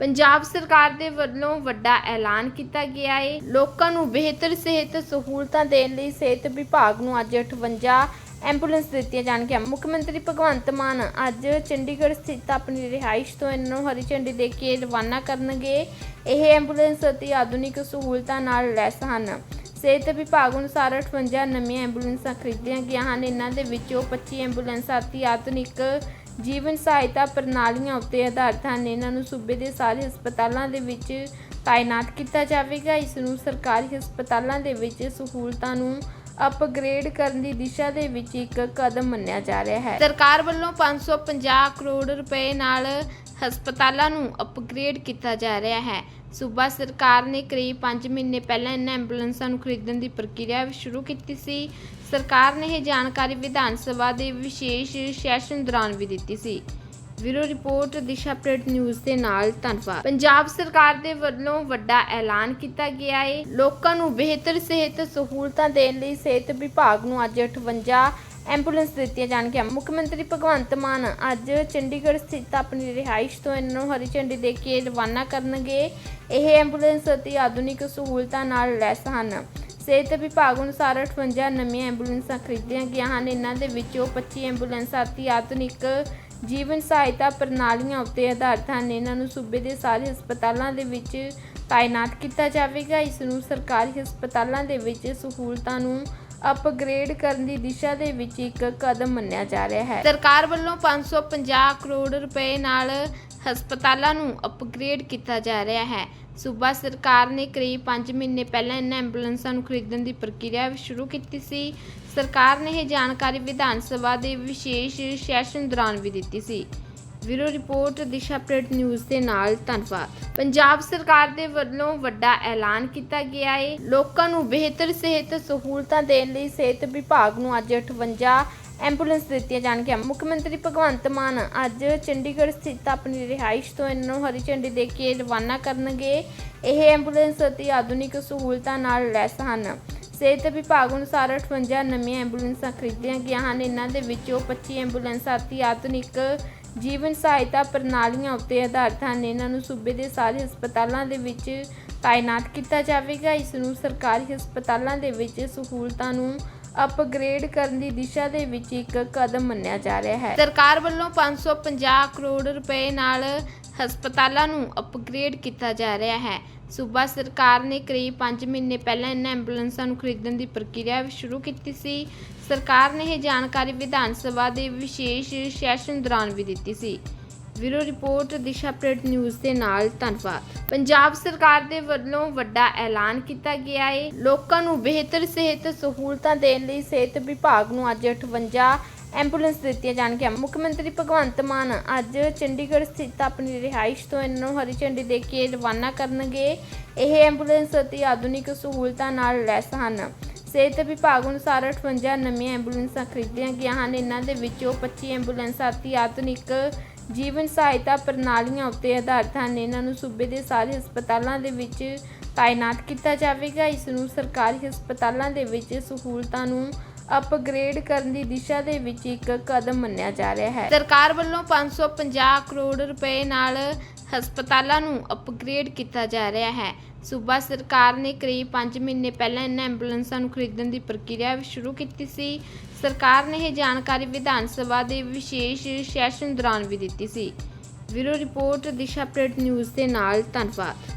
ਪੰਜਾਬ ਸਰਕਾਰ ਦੇ ਵੱਲੋਂ ਵੱਡਾ ਐਲਾਨ ਕੀਤਾ ਗਿਆ ਹੈ ਲੋਕਾਂ ਨੂੰ ਬਿਹਤਰ ਸਿਹਤ ਸਹੂਲਤਾਂ ਦੇਣ ਲਈ ਸਿਹਤ ਵਿਭਾਗ ਨੂੰ ਅੱਜ 58 ਐਂਬੂਲੈਂਸ ਦਿੱਤੀਆਂ ਜਾਣਗੀਆਂ। ਮੁੱਖ ਮੰਤਰੀ ਭਗਵੰਤ ਮਾਨ ਅੱਜ ਚੰਡੀਗੜ੍ਹ ਸਥਿਤ ਆਪਣੀ ਰਿਹਾਇਸ਼ ਤੋਂ ਇਹਨਾਂ ਨੂੰ ਹਰੀ ਝੰਡੀ ਦੇ ਕੇ ਰਵਾਨਾ ਕਰਨਗੇ। ਇਹ ਐਂਬੂਲੈਂਸ ਅਤੀ ਆਧੁਨਿਕ ਸਹੂਲਤਾਂ ਨਾਲ ਲੈਸ ਹਨ। ਸਿਹਤ ਵਿਭਾਗ ਅਨੁਸਾਰ 58 ਨਵੀਆਂ ਐਂਬੂਲੈਂਸਾਂ ਖਰੀਦੀਆਂ ਗਈਆਂ ਹਨ। ਇਹਨਾਂ ਦੇ ਵਿੱਚੋਂ 25 ਐਂਬੂਲੈਂਸਾਂ ਅਤੀ ਆਧੁਨਿਕ ਜੀਵਨ ਸਹਾਇਤਾ ਪ੍ਰਣਾਲੀਆਂ ਉੱਤੇ ਆਧਾਰਿਤ ਹਨ। ਇਹਨਾਂ ਨੂੰ ਸੂਬੇ ਦੇ ਸਾਰੇ ਹਸਪਤਾਲਾਂ ਦੇ ਵਿੱਚ ਤਾਇਨਾਤ ਕੀਤਾ ਜਾਵੇਗਾ। ਇਸ ਨੂੰ ਸਰਕਾਰੀ ਹਸਪਤਾਲਾਂ ਦੇ ਵਿੱਚ ਸਹੂਲਤਾਂ ਨੂੰ ਅਪਗ੍ਰੇਡ ਕਰਨ ਦੀ ਦਿਸ਼ਾ ਦੇ ਵਿੱਚ ਇੱਕ ਕਦਮ ਮੰਨਿਆ ਜਾ ਰਿਹਾ ਹੈ। ਸਰਕਾਰ ਵੱਲੋਂ 550 ਕਰੋੜ ਰੁਪਏ ਨਾਲ ਹਸਪਤਾਲਾਂ ਨੂੰ ਅਪਗ੍ਰੇਡ ਕੀਤਾ ਜਾ ਰਿਹਾ ਹੈ। ਸੂਬਾ ਸਰਕਾਰ ਨੇ ਕਰੀਬ 5 ਮਹੀਨੇ ਪਹਿਲਾਂ ਇਹਨਾਂ ਐਂਬੂਲੈਂਸਾਂ ਨੂੰ ਖਰੀਦਣ ਦੀ ਪ੍ਰਕਿਰਿਆ ਸ਼ੁਰੂ ਕੀਤੀ ਸੀ। ਸਰਕਾਰ ਨੇ ਇਹ ਜਾਣਕਾਰੀ ਵਿਧਾਨ ਸਭਾ ਦੇ ਵਿਸ਼ੇਸ਼ ਸੈਸ਼ਨ ਦੌਰਾਨ ਵੀ ਦਿੱਤੀ ਸੀ। Bureau report, Disha update news ਦੇ ਨਾਲ ਧੰਨਵਾਦ। ਪੰਜਾਬ ਸਰਕਾਰ ਦੇ ਵੱਲੋਂ ਵੱਡਾ ਐਲਾਨ ਕੀਤਾ ਗਿਆ ਹੈ ਲੋਕਾਂ ਨੂੰ ਬਿਹਤਰ ਸਿਹਤ ਸਹੂਲਤਾਂ ਦੇਣ ਲਈ ਸਿਹਤ ਵਿਭਾਗ ਨੂੰ ਅੱਜ 58 ਐਂਬੂਲੈਂਸ ਦਿੱਤੀਆਂ ਜਾਣਗੀਆਂ। ਮੁੱਖ ਮੰਤਰੀ ਭਗਵੰਤ ਮਾਨ ਅੱਜ ਚੰਡੀਗੜ੍ਹ ਸਥਿਤ ਆਪਣੀ ਰਿਹਾਇਸ਼ ਤੋਂ ਇਹਨਾਂ ਨੂੰ ਹਰੀ ਝੰਡੀ ਦੇ ਕੇ ਰਵਾਨਾ ਕਰਨਗੇ। ਇਹ ਐਂਬੂਲੈਂਸ ਅਤੀ ਆਧੁਨਿਕ ਸਹੂਲਤਾਂ ਨਾਲ ਲੈਸ ਹਨ। ਸਿਹਤ ਵਿਭਾਗ ਅਨੁਸਾਰ 58 ਨਵੀਆਂ ਐਂਬੂਲੈਂਸਾਂ ਖਰੀਦੀਆਂ ਗਈਆਂ ਹਨ। ਇਹਨਾਂ ਦੇ ਵਿੱਚੋਂ 25 ਐਂਬੂਲੈਂਸਾਂ ਅਤੀ ਆਧੁਨਿਕ ਜੀਵਨ ਸਹਾਇਤਾ ਪ੍ਰਣਾਲੀਆਂ ਉੱਤੇ ਆਧਾਰਿਤ ਹਨ। ਇਹਨਾਂ ਨੂੰ ਸੂਬੇ ਦੇ ਸਾਰੇ ਹਸਪਤਾਲਾਂ ਦੇ ਵਿੱਚ ਤਾਇਨਾਤ ਕੀਤਾ ਜਾਵੇਗਾ। ਇਸ ਨੂੰ ਸਰਕਾਰੀ ਹਸਪਤਾਲਾਂ ਦੇ ਵਿੱਚ ਸਹੂਲਤਾਂ ਨੂੰ ਅਪਗ੍ਰੇਡ ਕਰਨ ਦੀ ਦਿਸ਼ਾ ਦੇ ਵਿੱਚ ਇੱਕ ਕਦਮ ਮੰਨਿਆ ਜਾ ਰਿਹਾ ਹੈ। ਸਰਕਾਰ ਵੱਲੋਂ 550 ਕਰੋੜ ਰੁਪਏ ਨਾਲ ਹਸਪਤਾਲਾਂ ਨੂੰ ਅਪਗ੍ਰੇਡ ਕੀਤਾ ਜਾ ਰਿਹਾ ਹੈ। ਸੂਬਾ ਸਰਕਾਰ ਨੇ ਕਰੀਬ 5 ਮਹੀਨੇ ਪਹਿਲਾਂ ਇਹਨਾਂ ਐਂਬੂਲੈਂਸਾਂ ਨੂੰ ਖਰੀਦਣ ਦੀ ਪ੍ਰਕਿਰਿਆ ਸ਼ੁਰੂ ਕੀਤੀ ਸੀ। ਸਰਕਾਰ ਨੇ ਇਹ ਜਾਣਕਾਰੀ ਵਿਧਾਨ ਸਭਾ ਦੇ ਵਿਸ਼ੇਸ਼ ਸੈਸ਼ਨ ਦੌਰਾਨ ਵੀ ਦਿੱਤੀ ਸੀ। Bureau report, Disha update news ਦੇ ਨਾਲ ਧੰਨਵਾਦ। ਪੰਜਾਬ ਸਰਕਾਰ ਦੇ ਵੱਲੋਂ ਵੱਡਾ ਐਲਾਨ ਕੀਤਾ ਗਿਆ ਹੈ ਲੋਕਾਂ ਨੂੰ ਬਿਹਤਰ ਸਿਹਤ ਸਹੂਲਤਾਂ ਦੇਣ ਲਈ ਸਿਹਤ ਵਿਭਾਗ ਨੂੰ ਅੱਜ 58 ਐਂਬੂਲੈਂਸ ਦਿੱਤੀਆਂ ਜਾਣਗੀਆਂ। ਮੁੱਖ ਮੰਤਰੀ ਭਗਵੰਤ ਮਾਨ ਅੱਜ ਚੰਡੀਗੜ੍ਹ ਸਥਿਤ ਆਪਣੀ ਰਿਹਾਇਸ਼ ਤੋਂ ਇਹਨਾਂ ਨੂੰ ਹਰੀ ਝੰਡੀ ਦੇ ਕੇ ਰਵਾਨਾ ਕਰਨਗੇ। ਇਹ ਐਂਬੂਲੈਂਸ ਅਤੀ ਆਧੁਨਿਕ ਸਹੂਲਤਾਂ ਨਾਲ ਲੈਸ ਹਨ। ਸਿਹਤ ਵਿਭਾਗ ਅਨੁਸਾਰ 58 ਨਵੀਆਂ ਐਂਬੂਲੈਂਸਾਂ ਖਰੀਦੀਆਂ ਗਈਆਂ ਹਨ। ਇਹਨਾਂ ਦੇ ਵਿੱਚੋਂ 25 ਐਂਬੂਲੈਂਸਾਂ ਅਤੀ ਆਧੁਨਿਕ ਜੀਵਨ ਸਹਾਇਤਾ ਪ੍ਰਣਾਲੀਆਂ ਉੱਤੇ ਆਧਾਰਿਤ ਹਨ। ਇਹਨਾਂ ਨੂੰ ਸੂਬੇ ਦੇ ਸਾਰੇ ਹਸਪਤਾਲਾਂ ਦੇ ਵਿੱਚ ਤਾਇਨਾਤ ਕੀਤਾ ਜਾਵੇਗਾ। ਇਸ ਨੂੰ ਸਰਕਾਰੀ ਹਸਪਤਾਲਾਂ ਦੇ ਵਿੱਚ ਸਹੂਲਤਾਂ ਨੂੰ ਅਪਗ੍ਰੇਡ ਕਰਨ ਦੀ ਦਿਸ਼ਾ ਦੇ ਵਿੱਚ ਇੱਕ ਕਦਮ ਮੰਨਿਆ ਜਾ ਰਿਹਾ ਹੈ। ਸਰਕਾਰ ਵੱਲੋਂ 550 ਕਰੋੜ ਰੁਪਏ ਨਾਲ ਹਸਪਤਾਲਾਂ ਨੂੰ ਅਪਗ੍ਰੇਡ ਕੀਤਾ ਜਾ ਰਿਹਾ ਹੈ। ਸੂਬਾ ਸਰਕਾਰ ਨੇ ਕਰੀਬ 5 ਮਹੀਨੇ ਪਹਿਲਾਂ ਇਹਨਾਂ ਐਂਬੂਲੈਂਸਾਂ ਨੂੰ ਖਰੀਦਣ ਦੀ ਪ੍ਰਕਿਰਿਆ ਸ਼ੁਰੂ ਕੀਤੀ ਸੀ। ਸਰਕਾਰ ਨੇ ਇਹ ਜਾਣਕਾਰੀ ਵਿਧਾਨ ਸਭਾ ਦੇ ਵਿਸ਼ੇਸ਼ ਸੈਸ਼ਨ ਦੌਰਾਨ ਵੀ ਦਿੱਤੀ ਸੀ। Bureau report, Disha update news ਦੇ ਨਾਲ ਧੰਨਵਾਦ। ਪੰਜਾਬ ਸਰਕਾਰ ਦੇ ਵੱਲੋਂ ਵੱਡਾ ਐਲਾਨ ਕੀਤਾ ਗਿਆ ਹੈ ਲੋਕਾਂ ਨੂੰ ਬਿਹਤਰ ਸਿਹਤ ਸਹੂਲਤਾਂ ਦੇਣ ਲਈ ਸਿਹਤ ਵਿਭਾਗ ਨੂੰ ਅੱਜ 58 ਐਂਬੂਲੈਂਸ ਦਿੱਤੀਆਂ ਜਾਣਗੀਆਂ। ਮੁੱਖ ਮੰਤਰੀ ਭਗਵੰਤ ਮਾਨ ਅੱਜ ਚੰਡੀਗੜ੍ਹ ਸਥਿਤ ਆਪਣੀ ਰਿਹਾਇਸ਼ ਤੋਂ ਇਹਨਾਂ ਨੂੰ ਹਰੀ ਝੰਡੀ ਦੇ ਕੇ ਰਵਾਨਾ ਕਰਨਗੇ। ਇਹ ਐਂਬੂਲੈਂਸ ਅਤੀ ਆਧੁਨਿਕ ਸਹੂਲਤਾਂ ਨਾਲ ਲੈਸ ਹਨ। ਸਿਹਤ ਵਿਭਾਗ ਅਨੁਸਾਰ 58 ਨਵੀਆਂ ਐਂਬੂਲੈਂਸਾਂ ਖਰੀਦੀਆਂ ਗਈਆਂ ਹਨ। ਇਹਨਾਂ ਦੇ ਵਿੱਚੋਂ 25 ਐਂਬੂਲੈਂਸਾਂ ਅਤੀ ਆਧੁਨਿਕ ਜੀਵਨ ਸਹਾਇਤਾ ਪ੍ਰਣਾਲੀਆਂ ਉੱਤੇ ਆਧਾਰਿਤ ਹਨ। ਇਹਨਾਂ ਨੂੰ ਸੂਬੇ ਦੇ ਸਾਰੇ ਹਸਪਤਾਲਾਂ ਦੇ ਵਿੱਚ ਤਾਇਨਾਤ ਕੀਤਾ ਜਾਵੇਗਾ। ਇਸ ਨੂੰ ਸਰਕਾਰੀ ਹਸਪਤਾਲਾਂ ਦੇ ਵਿੱਚ ਸਹੂਲਤਾਂ ਨੂੰ ਅਪਗ੍ਰੇਡ ਕਰਨ ਦੀ ਦਿਸ਼ਾ ਦੇ ਵਿੱਚ ਇੱਕ ਕਦਮ ਮੰਨਿਆ ਜਾ ਰਿਹਾ ਹੈ। ਸਰਕਾਰ ਵੱਲੋਂ 550 ਕਰੋੜ ਰੁਪਏ ਨਾਲ ਹਸਪਤਾਲਾਂ ਨੂੰ ਅਪਗ੍ਰੇਡ ਕੀਤਾ ਜਾ ਰਿਹਾ ਹੈ। ਸੂਬਾ ਸਰਕਾਰ ਨੇ ਕਰੀਬ 5 ਮਹੀਨੇ ਪਹਿਲਾਂ ਇਹਨਾਂ ਐਂਬੂਲੈਂਸਾਂ ਨੂੰ ਖਰੀਦਣ ਦੀ ਪ੍ਰਕਿਰਿਆ ਸ਼ੁਰੂ ਕੀਤੀ ਸੀ। ਸਰਕਾਰ ਨੇ ਇਹ ਜਾਣਕਾਰੀ ਵਿਧਾਨ ਸਭਾ ਦੇ ਵਿਸ਼ੇਸ਼ ਸੈਸ਼ਨ ਦੌਰਾਨ ਵੀ ਦਿੱਤੀ ਸੀ। Bureau report, Disha print news ਦੇ ਨਾਲ ਧੰਨਵਾਦ।